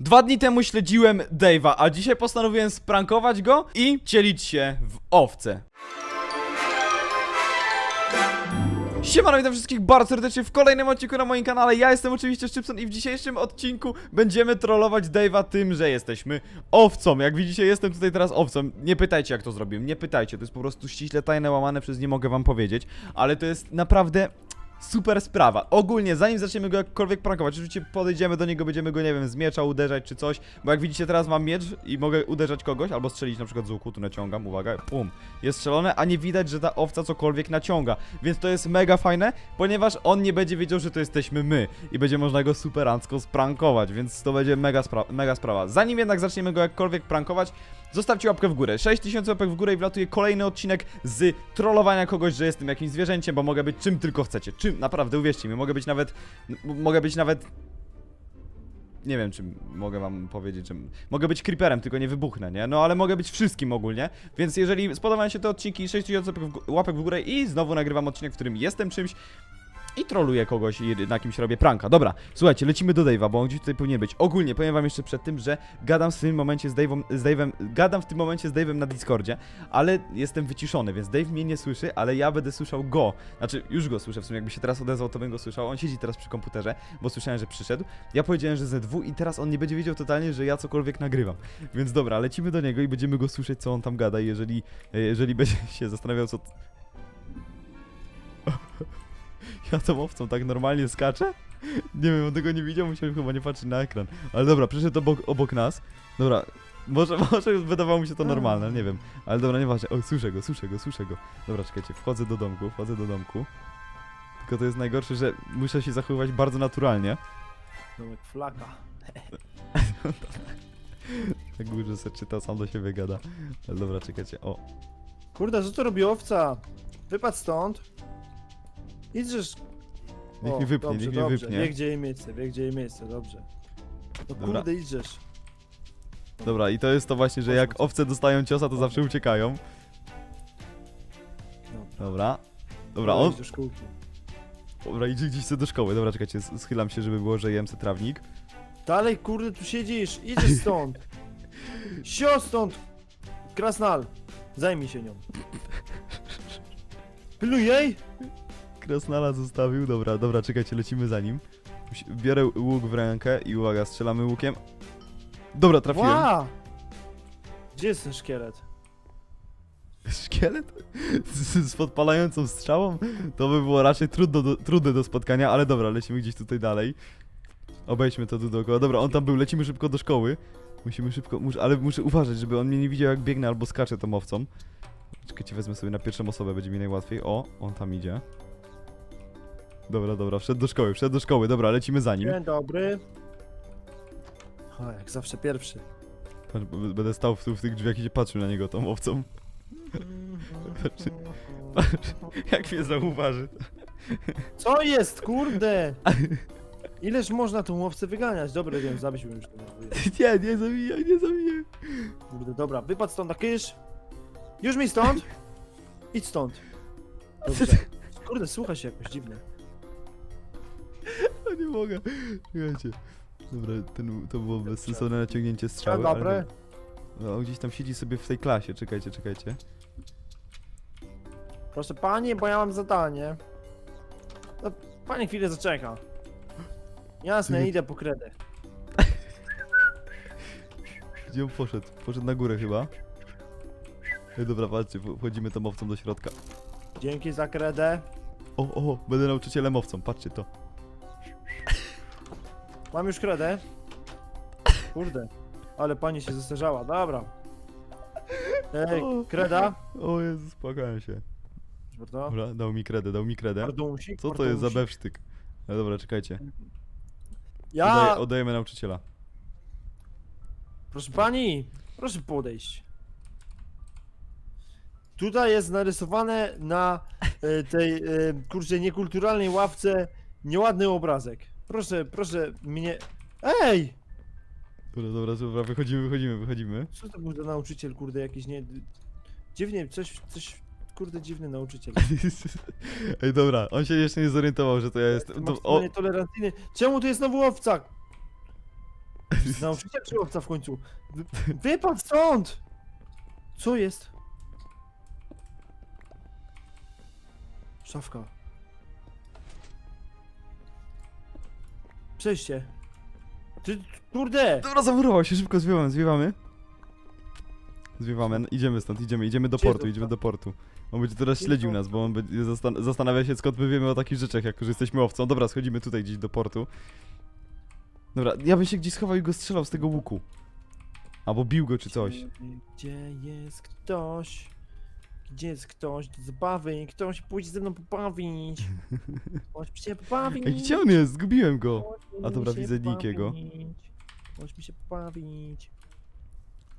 Dwa dni temu śledziłem Dave'a, a dzisiaj postanowiłem sprankować go i cielić się w owce. Siemano, witam wszystkich bardzo serdecznie w kolejnym odcinku na moim kanale. Ja jestem oczywiście Szczypson i w dzisiejszym odcinku będziemy trollować Dave'a tym, że jesteśmy owcą. Jak widzicie, jestem tutaj teraz owcą. Nie pytajcie, jak to zrobiłem, nie pytajcie. To jest po prostu ściśle tajne, łamane przez nie mogę wam powiedzieć. Ale to jest naprawdę super sprawa. Ogólnie, zanim zaczniemy go jakkolwiek prankować, oczywiście podejdziemy do niego, będziemy go, nie wiem, z miecza uderzać czy coś, bo jak widzicie teraz mam miecz i mogę uderzać kogoś, albo strzelić na przykład z łuku, tu naciągam, uwaga, pum, jest strzelone, a nie widać, że ta owca cokolwiek naciąga, więc to jest mega fajne, ponieważ on nie będzie wiedział, że to jesteśmy my i będzie można go superancko sprankować, więc to będzie mega, spra mega sprawa. Zanim jednak zaczniemy go jakkolwiek prankować, Zostawcie łapkę w górę. 6000 łapek w górę i wlatuje kolejny odcinek z trollowania kogoś, że jestem jakimś zwierzęciem, bo mogę być czym tylko chcecie. Czym, naprawdę, uwierzcie mi, mogę być nawet. Mogę być nawet. Nie wiem, czym mogę wam powiedzieć, że. Mogę być creeperem, tylko nie wybuchnę, nie? No ale mogę być wszystkim ogólnie. Więc jeżeli spodobają się te odcinki, 6000 łapek w gó- łapek w górę i znowu nagrywam odcinek, w którym jestem czymś. I troluję kogoś i na kimś robię pranka. Dobra, słuchajcie, lecimy do Dave'a, bo on gdzieś tutaj powinien być. Ogólnie powiem wam jeszcze przed tym, że gadam w tym momencie z Dave'em, z Dave'em, gadam w tym momencie z Dave'em na Discordzie, ale jestem wyciszony, więc Dave mnie nie słyszy, ale ja będę słyszał go. Znaczy, już go słyszę, w sumie jakby się teraz odezwał, to bym go słyszał. On siedzi teraz przy komputerze, bo słyszałem, że przyszedł. Ja powiedziałem, że ZW i teraz on nie będzie wiedział totalnie, że ja cokolwiek nagrywam. Więc dobra, lecimy do niego i będziemy go słyszeć, co on tam gada jeżeli, e, jeżeli będzie się zastanawiał, co... Ja tą owcą tak normalnie skaczę? Nie wiem, on tego nie widział, musiałem chyba nie patrzeć na ekran. Ale dobra, przyszedł obok, obok nas. Dobra, może, może wydawało mi się to normalne, nie wiem. Ale dobra, nieważne. O, słyszę go, słyszę go, słyszę go. Dobra, czekajcie, wchodzę do domku, wchodzę do domku. Tylko to jest najgorsze, że muszę się zachowywać bardzo naturalnie. Domek flaka. Tak górze se czyta, sam do siebie gada. Ale dobra, czekajcie, o. Kurde, co to robi owca? Wypadł stąd. Idźesz. Niech mi wypnie, dobrze, niech mi dobrze. wypnie. Wie gdzie jej miejsce, wie gdzie jej miejsce, dobrze. No Dobra. kurde, idziesz. Dobra, i to jest to właśnie, że jak owce dostają ciosa, to zawsze uciekają. Dobra, Dobra. On, do szkółki. Dobra, idzie gdzieś sobie do szkoły. Dobra, czekajcie, schylam się, żeby było, że jem se trawnik. Dalej, kurde, tu siedzisz, idziesz stąd. Sio stąd. Krasnal, zajmij się nią. Pilnuj jej. Krasnala zostawił. Dobra, dobra, czekajcie, lecimy za nim. Biorę łuk w rękę i uwaga, strzelamy łukiem. Dobra, trafiłem. Ła! Gdzie jest ten szkielet? Szkielet? Z, z podpalającą strzałą? To by było raczej trudno do, trudne do spotkania, ale dobra, lecimy gdzieś tutaj dalej. Obejdźmy to tu dookoła. Dobra, on tam był, lecimy szybko do szkoły. Musimy szybko, mus, ale muszę uważać, żeby on mnie nie widział jak biegnę albo skaczę tą owcą. Czekajcie, wezmę sobie na pierwszą osobę, będzie mi najłatwiej. O, on tam idzie. Dobra, dobra, wszedł do szkoły, wszedł do szkoły, dobra, lecimy za nim. Dzień dobry. O, jak zawsze pierwszy. Patrz, b- Będę stał w, w tych drzwiach i się patrzył na niego tą owcą. Patrz, jak mnie zauważy. Co jest, kurde? Ileż można tą łowcę wyganiać? Dobra, wiem, zabićmy już ten Nie, nie zabijaj, nie zabijaj. Kurde, dobra, wypadł stąd na kysz. Już mi stąd? Idź stąd. Dobrze. Kurde, słucha się jakoś dziwnie. Nie mogę. Słuchajcie. Dobra, ten, to było bezsensowne naciągnięcie strzały. Dzień ale dobry. dobra. No, on gdzieś tam siedzi sobie w tej klasie, czekajcie, czekajcie. Proszę pani, bo ja mam zadanie. No, pani chwilę zaczeka. Jasne, Ty- idę po kredę. Gdzie on poszedł? Poszedł na górę chyba. Ej, dobra, patrzcie, wchodzimy tą owcą do środka. Dzięki za kredę. O, o, będę nauczycielem owcą, patrzcie to. Mam już kredę. Kurde, ale pani się zestarzała, dobra. Ej, kreda. O Jezus, spłakałem się. Dobra, dał mi kredę, dał mi kredę. Pardonsik, Co to jest za pardonsik. bewsztyk? No dobra, czekajcie. Ja, Oddaję, oddajemy nauczyciela. proszę pani, proszę podejść. Tutaj jest narysowane na e, tej, e, kurczę, niekulturalnej ławce nieładny obrazek. Proszę, proszę mnie... Ej! Dobra, dobra, dobra, wychodzimy, wychodzimy, wychodzimy. Co to był za nauczyciel, kurde, jakiś nie... Dziwnie, coś, coś, kurde, dziwny nauczyciel. Ej, dobra, on się jeszcze nie zorientował, że to ja jestem. To, o, tolerancyjny. Czemu tu jest znowu owca? Nauczyciel czy owca w końcu? Wy, wypadł stąd! Co jest? Szafka. Przejście. Ty, kurde! Dobra, zamurował się, szybko zwiewamy, zwiewamy. Zwiewamy, no, idziemy stąd, idziemy, idziemy do Gdzie portu, idziemy do portu. On będzie teraz śledził nas, bo on będzie zastan zastanawia się skąd my wiemy o takich rzeczach, jako że jesteśmy owcą. Dobra, schodzimy tutaj gdzieś do portu. Dobra, ja bym się gdzieś schował i go strzelał z tego łuku. Albo bił go czy coś. Gdzie jest ktoś? Gdzie jest ktoś do zabawy? Ktoś pójdzie ze mną pobawić. Chodź się pobawić. Ej, gdzie on jest? Zgubiłem go. Chodź A mi dobra, się widzę Nikiego. pobawić. Chodź mi się pobawić.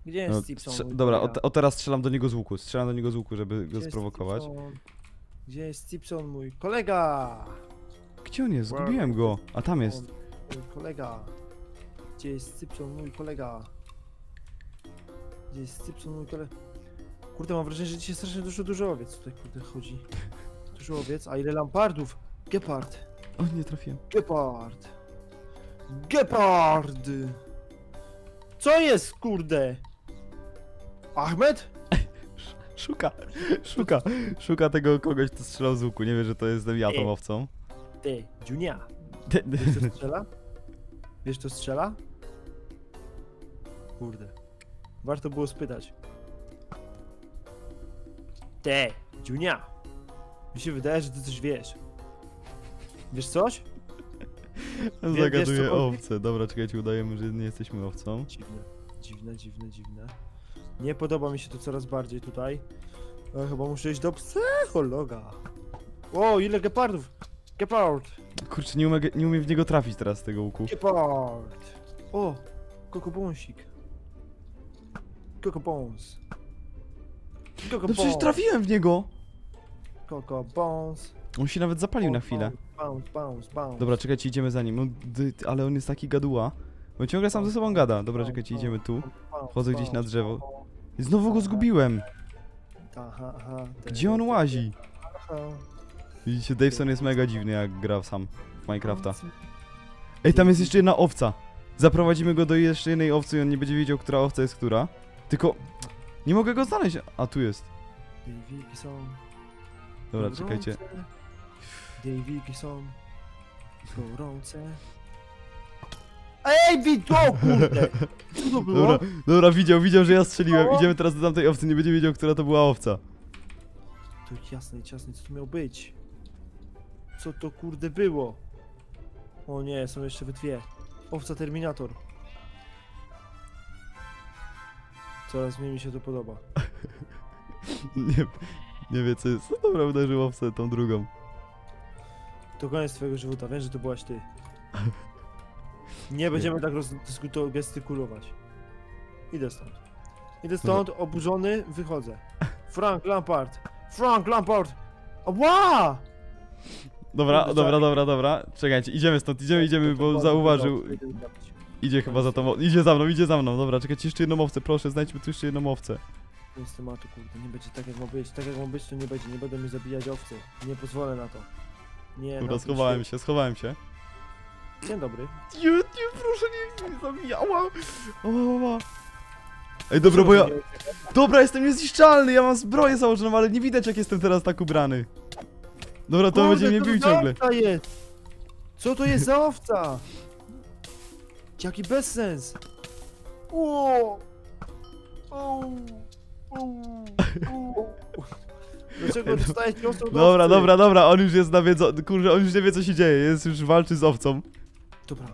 Gdzie No, jest Simpson? strze- mój dobra, o, te- o teraz strzelam do niego z łuku. Strzelam do niego z łuku, żeby go sprowokować. Simpson? Gdzie jest Simpson, mój kolega? Gdzie on jest? Zgubiłem go. A tam jest. On, Mój kolega. Gdzie jest Simpson, mój kolega? Gdzie jest Simpson, mój kolega? Kurde, mam wrażenie, że dzisiaj strasznie dużo, dużo owiec tutaj, kurde, chodzi. Dużo owiec, a ile lampardów? Gepard. O, nie trafiłem. Gepard. Gepard. Co jest, kurde? Ahmed? Szuka, szuka, szuka tego kogoś, kto strzelał z łuku. Nie wie, że to jestem ja tą Ej. owcą. Ty, Junia. Wiesz, kto strzela? Wiesz, kto strzela? Kurde. Warto było spytać. Te, Junia. Mi się wydaje, że ty coś wiesz. Wiesz coś? wiesz, Zagaduje co- owce. Dobra, czekajcie, udajemy, że nie jesteśmy owcą. Dziwne, dziwne, dziwne, dziwne. Nie podoba mi się to coraz bardziej tutaj. E, chyba muszę iść do psychologa. O, ile gepardów! Gepard! Kurczę, nie umiem, nie umiem w niego trafić teraz z tego łuku. Gepard! O, kokobąsik. Kokobąs. No przecież trafiłem w niego! Kokobąs. On się nawet zapalił na chwilę. Bounce, bounce, bounce. Dobra, czekajcie, idziemy za nim. On, dy- ale on jest taki gaduła. On ciągle sam ze sobą gada. Dobra, czekajcie, idziemy tu. Bounce, Wchodzę gdzieś na bounce, drzewo. znowu go zgubiłem. Aha, aha. Gdzie on łazi? Aha. Widzicie, Daveson jest mega dziwny, jak gra sam w Minecrafta. Ej, tam jest jeszcze jedna owca. Zaprowadzimy go do jeszcze jednej owcy i on nie będzie wiedział, która owca jest która. Tylko nie mogę go znaleźć. A tu jest. Daviki są. Dobra, gorące. czekajcie. Daviki są. Gorące. Ej, widz, o kurde! Co to było? Dobra, dobra, widział, widział, że ja strzeliłem. O! Idziemy teraz do tamtej owcy, nie będzie wiedział, która to była owca. To jasne, ciasne, co to miało być? Co to kurde było? O nie, są jeszcze we dwie. Owca Terminator. Coraz mniej mi się to podoba. Nie, nie wie co jest. No dobra, uderzył owcę tą drugą. To koniec twojego żywota, wiem, że to byłaś ty. Nie będziemy tak rozdyskutować, gestykulować. Idę stąd. Idę stąd, oburzony, wychodzę. Frank Lampard! Frank Lampard! Ła! Dobra, Kurde, dobra, tak. dobra, dobra. Czekajcie, idziemy stąd, idziemy, idziemy, To bo zauważył. Idzie chyba za tą. Idzie za mną, idzie za mną. Dobra, czekajcie, jeszcze jedną owcę, proszę, znajdźmy tu jeszcze jedną owcę. Koniec tematu, kurde, nie będzie tak jak ma być. Tak jak ma być, to nie będzie. Nie będą mi zabijać owcy. Nie pozwolę na to. Nie, Dobra, schowałem się, schowałem się. Dzień dobry. Nie, nie, proszę, nie, nie zabijaj. Ała. Ała, ała. Ej, dobra, bo ja... Dobra, jestem niezniszczalny, ja mam zbroję założoną, ale nie widać jak jestem teraz tak ubrany. Dobra, to on będzie mnie bił za ciągle. owca jest? Co to jest za owca? Jaki bezsens. O! O! Dlaczego dostaję ciosą od Dobra, owcy? dobra, dobra, on już jest nawiedzony, kurde, on już nie wie co się dzieje, jest już walczy z owcą. Dobra.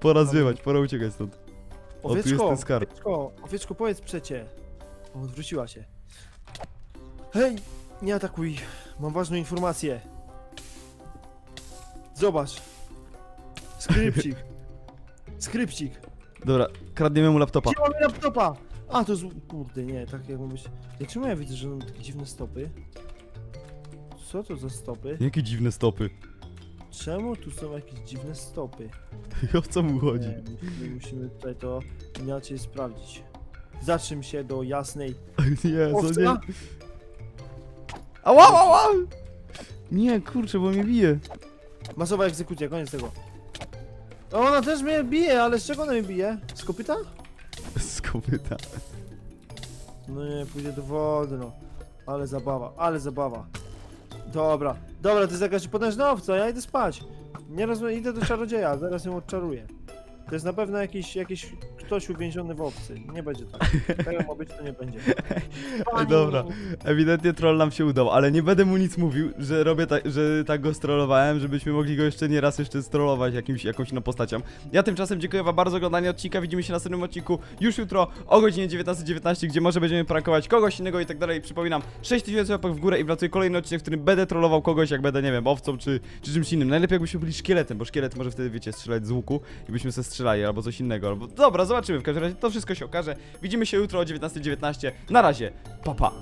Pora zwiewać, pora uciekać stąd. O, tu jest Owieczko, ten skarb. owieczko, owieczko, powiedz przecie. O, odwróciła się. Hej, nie atakuj. Mam ważną informację. Zobacz. Skrypcik. Skrypcik. Dobra, kradniemy mu laptopa. Gdzie mamy laptopa? A, to zł... Kurde, nie, tak jak ma być... Ja czemu ja widzę, że mam takie dziwne stopy? Co to za stopy? Jakie dziwne stopy. Czemu tu są jakieś dziwne stopy? O co mu chodzi? Nie, musimy, musimy tutaj to inaczej sprawdzić. Zatrzym się do jasnej Nie, co owca. nie... Ała, ała, ała! Nie, kurczę, bo mnie bije. Masowa egzekucja, koniec tego. O, Ona też mnie bije, ale z czego ona mnie bije? Z kopyta? Z kopyta. No nie, pójdę do wody, no. Ale zabawa, ale zabawa. Dobra, dobra, to jest jakaś potężna owca, ja idę spać. Nie rozumiem, idę do czarodzieja, zaraz ją odczaruję. To jest na pewno jakiś, jakiś ktoś uwięziony w owcy. Nie będzie tak. Tak jak ma być, to nie będzie. Ej, dobra. Ewidentnie troll nam się udał, ale nie będę mu nic mówił, że robię tak, że tak go strollowałem, żebyśmy mogli go jeszcze nie raz jeszcze strollować jakimś, jakąś inną postacią. Ja tymczasem dziękuję wam bardzo za oglądanie odcinka, widzimy się na następnym odcinku już jutro o godzinie 19.19, gdzie może będziemy prankować kogoś innego i tak dalej. Przypominam, 6000 łapek w górę i wlatuje kolejny odcinek, w którym będę trollował kogoś, jak będę, nie wiem, owcą czy, czy czymś innym. Najlepiej jakbyśmy byli szkieletem, bo szkielet może wtedy, wiecie, strzelać z łuku i byśmy se strzelali albo coś innego, albo... Dobra, zobaczymy, w każdym razie to wszystko się okaże. Widzimy się jutro o 19.19, na razie, pa pa!